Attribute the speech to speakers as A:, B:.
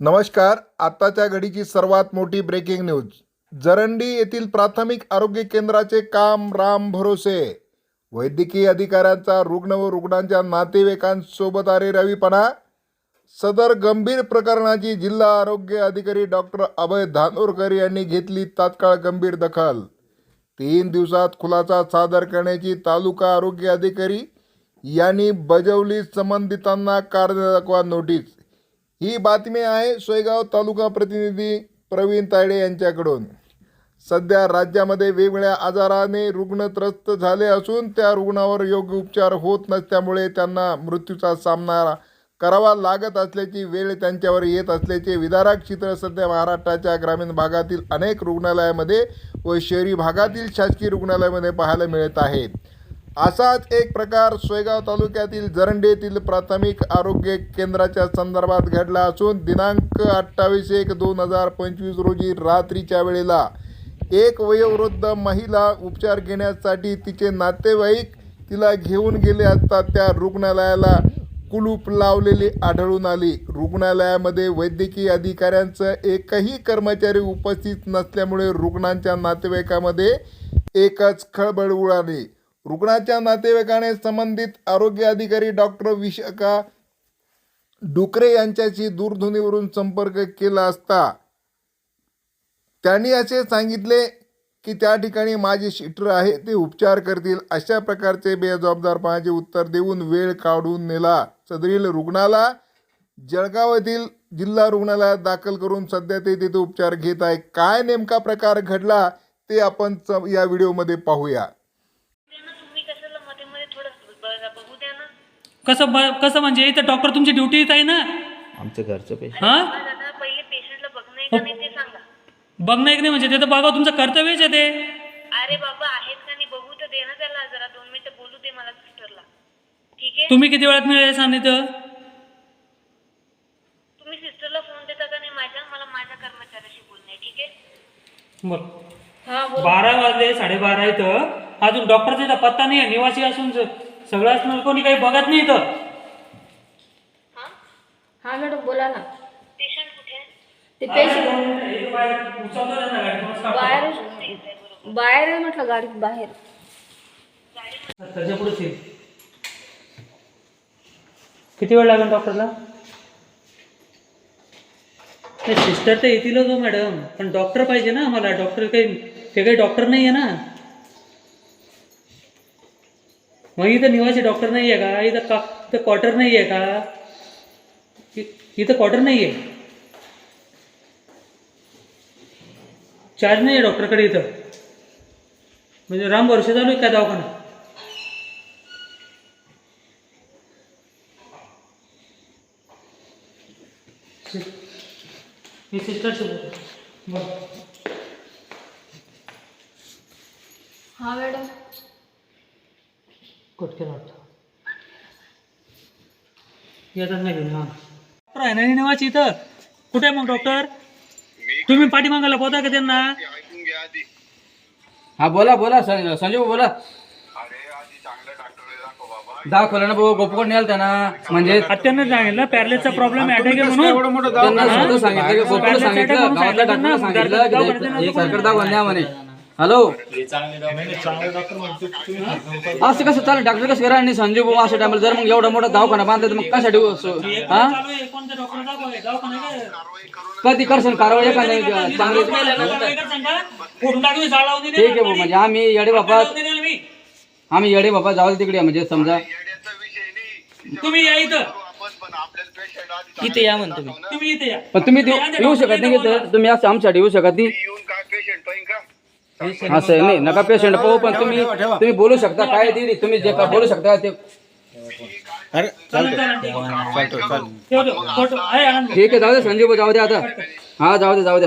A: नमस्कार आत्ताच्या घडीची सर्वात मोठी ब्रेकिंग न्यूज जरंडी येथील प्राथमिक आरोग्य केंद्राचे काम राम भरोसे. वैद्यकीय अधिकाऱ्यांचा रुग्ण व रुग्णांच्या नातेवाईकांसोबत अरे रवीपणा. सदर गंभीर प्रकरणाची जिल्हा आरोग्य अधिकारी डॉक्टर अभय धानोरकर यांनी घेतली तात्काळ गंभीर दखल. तीन दिवसात खुलासा सादर करण्याची तालुका आरोग्य अधिकारी यांनी बजावली संबंधितांना कार्य दाखवा नोटीस. ही बातमी आहे सोयगाव तालुका प्रतिनिधी प्रवीण तायडे यांच्याकडून. सध्या राज्यामध्ये वेगवेगळ्या आजाराने रुग्ण त्रस्त झाले असून त्या रुग्णावर योग्य उपचार होत नसल्यामुळे त्यांना मृत्यूचा सामना करावा लागत असल्याची वेळ त्यांच्यावर येत असल्याचे विदारक चित्र सध्या महाराष्ट्राच्या ग्रामीण भागातील अनेक रुग्णालयामध्ये व शहरी भागातील शासकीय रुग्णालयामध्ये पाहायला मिळत आहेत असाच एक प्रकार सोयगाव तालुक्यातील जरंडे येथील प्राथमिक आरोग्य केंद्राच्या संदर्भात घडला असून दिनांक अठ्ठावीस एक दोन हजार पंचवीस रोजी रात्रीच्या वेळेला एक वयोवृद्ध महिला उपचार घेण्यासाठी तिचे नातेवाईक तिला घेऊन गेले असता त्या रुग्णालयाला कुलूप लावलेली आढळून आली. रुग्णालयामध्ये वैद्यकीय अधिकाऱ्यांचं एकही कर्मचारी उपस्थित नसल्यामुळे रुग्णांच्या नातेवाईकामध्ये एकच खळबळ उडाली. रुग्णाच्या नातेवाईकाने संबंधित आरोग्य अधिकारी डॉक्टर विशाखा डुकरे यांच्याशी दूरध्वनीवरून संपर्क केला असता. त्यांनी असे सांगितले की त्या ठिकाणी माझे शिटर आहे ते उपचार करतील. अशा प्रकारचे बेजबाबदारपणाचे उत्तर देऊन वेळ काढून नेला. सदरील रुग्णाला जळगाव येथील जिल्हा रुग्णालयात दाखल करून सध्या ते तिथे उपचार घेत आहे. काय नेमका प्रकार घडला ते आपण च- या व्हिडिओमध्ये पाहूया.
B: कसं ब- कसं म्हणजे इथं डॉक्टर तुमची ड्युटी आहे ना?
C: आमचं घरचं पेशंट
B: हा?
D: दादा पहिले पेशंटला बघणं आहे का नाही ते सांगा.
B: बघणं एक नाही म्हणजे ते तर बघा तुमचं कर्तव्यच आहे ते.
D: अरे बाबा आहेत का नाही? बघू तर दे ना त्याला जरा दोन मिनिटं बोलू दे मला सिस्टरला. ठीक आहे?
B: तुम्ही किती वेळात मिळाले सांगितलं
D: तुम्ही सिस्टरला फोन देता का नाही माझ्या? मला माझ्या कर्मचाऱ्याशी बोलणं आहे ठीक आहे?
B: बरं
D: हा
B: बारा वाजले साडेबारा इथं. अजून डॉक्टरचा इथं पत्ता नाही आहे निवासी असून स- सगळं असणार कोणी काही बघत नाही इथं.
D: हा
E: हा मॅडम बोला ना.
D: पेशंट कुठे आहे?
E: ते पेशंट
B: इथं बाहेर stop
E: बाहेर आहे म्हटलं गाडीत बाहेर.
B: त्याच्या पुढेच येईल. किती वेळ लागेल डॉक्टरला? सिस्टर तर येतीलच हो मॅडम. पण डॉक्टर पाहिजे ना आम्हाला. डॉक्टर काही ते काही डॉक्टर नाही आहे ना. मग इथं निवासी डॉक्टर नाही आहे का? इथं का इथं क्वार्टर नाही आहे का इथं क्वार्टर नाही आहे चार्ज नाही आहे डॉक्टरकडे इथं. म्हणजे राम वर्ष चालू आहे काय दवाखाना? मी सिस्टर बोलतो
E: हा मॅडम.
B: कट केला वाटतं. येतात नाही घेऊन हां डॉक्टर आहे ना इथं. कुठे आहे मग डॉक्टर तुम्ही पाठीमागायला पोहता का त्यांना?
C: हा बोला बोला सं- संजय भाऊ बोला. दाखवलं ना भाऊ गोपकोड नेल त्यांना म्हणजे
B: अत्यानं सांगितलं पॅरलेसचा प्रॉब्लेम अटॅक आहे म्हणून.
C: त्यांना स्वतः सांगितलं की सांगितलं गावातल्या डॉक्टरला सांगितलं की हे सरकार दाखवून द्या म्हणे. हॅलो. असं कसं चालेल? डॉक्टर कसं करा आणि संजय भाऊ अशा टायमाला जर मग एवढा मोठा दवाखाना बांधला तर मग कशासाठी हा? कधी करशील? कारवाई चांगली
B: झाड लावून दिली.
C: ठीक आहे भाऊ म्हणजे आम्ही येडे बाबा आम्ही येडे बाबा जाऊ दे तिकडे म्हणजे समजा
B: तुम्ही या इथं.
F: इथे या म्हणतो मी.
B: तुम्ही इथे या.
C: पण तुम्ही ते- येऊ शकत नाही की तुम्ही असं आमच्यासाठी येऊ शकत नाही. असं आहे, नाही नका पेशंट पाहू पण तुम्ही तुम्ही बोलू शकता काय ते तुम्ही जे काय बोलू शकता ते ठीक आहे जाऊ दे संजय भाऊ जाऊ दे आता. हा जाऊ दे जाऊ दे.